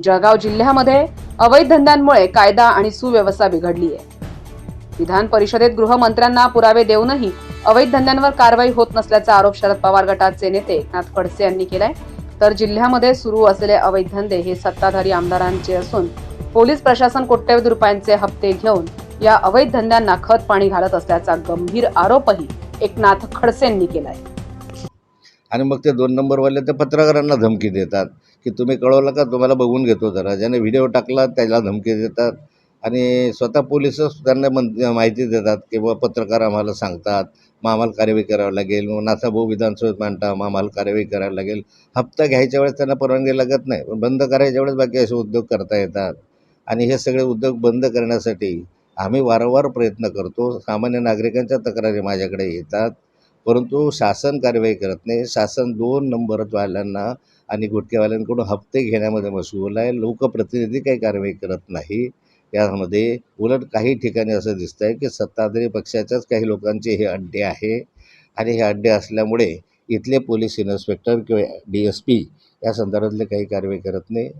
जळगाव जिल्ह्यामध्ये अवैध धंद्यांमुळे कायदा आणि सुव्यवस्था बिघडली आहे. विधान परिषदेत गृहमंत्र्यांना पुरावे देऊनही अवैध धंद्यांवर कारवाई होत नसल्याचा आरोप शरद पवार गटाचे नेते एकनाथ खडसे यांनी केलाय. तर जिल्ह्यामध्ये सुरू असलेले अवैध धंदे हे सत्ताधारी आमदारांचे असून पोलीस प्रशासन कोट्यवधी रुपयांचे हप्ते घेऊन या अवैध धंद्यांना खत पाणी घालत असल्याचा गंभीर आरोपही एकनाथ खडसेंनी केलाय. आणि मग ते दोन नंबरवाले ते पत्रकारांना धमकी देतात की तुम्ही कळवलं का? तुम्हाला बघून घेतो जरा. ज्याने व्हिडिओ टाकला त्याला धमकी देतात. आणि स्वतः पोलिसच त्यांना मन माहिती देतात की बुवा पत्रकार आम्हाला सांगतात मग आम्हाला कार्यवाही करावी लागेल. मग नासाभाऊ विधानसभेत मांडता मग आम्हाला कार्यवाही करायला लागेल. हप्ता घ्यायच्या वेळेस त्यांना परवानगी लागत नाही. पण बंद करायच्या वेळेस बाकी असे उद्योग करता येतात. आणि हे सगळे उद्योग बंद करण्यासाठी आम्ही वारंवार प्रयत्न करतो. सामान्य नागरिकांच्या तक्रारी माझ्याकडे येतात. परंतु शासन कारवाई करत नाही. शासन दोन नंबरवाल्यांना आणि गुटखेवाल्यांकडून हप्ते घेण्यामध्ये मशगूल आहे. लोकप्रतिनिधी काही कारवाई करत नाही. यामध्ये उलट काही ठिकाणी असं दिसतं आहे की सत्ताधारी पक्षाच्याच काही लोकांचे हे अड्डे आहे. आणि हे अड्डे असल्यामुळे इथले पोलीस इन्स्पेक्टर किंवा डी एस पी या संदर्भातले काही कारवाई करत नाही.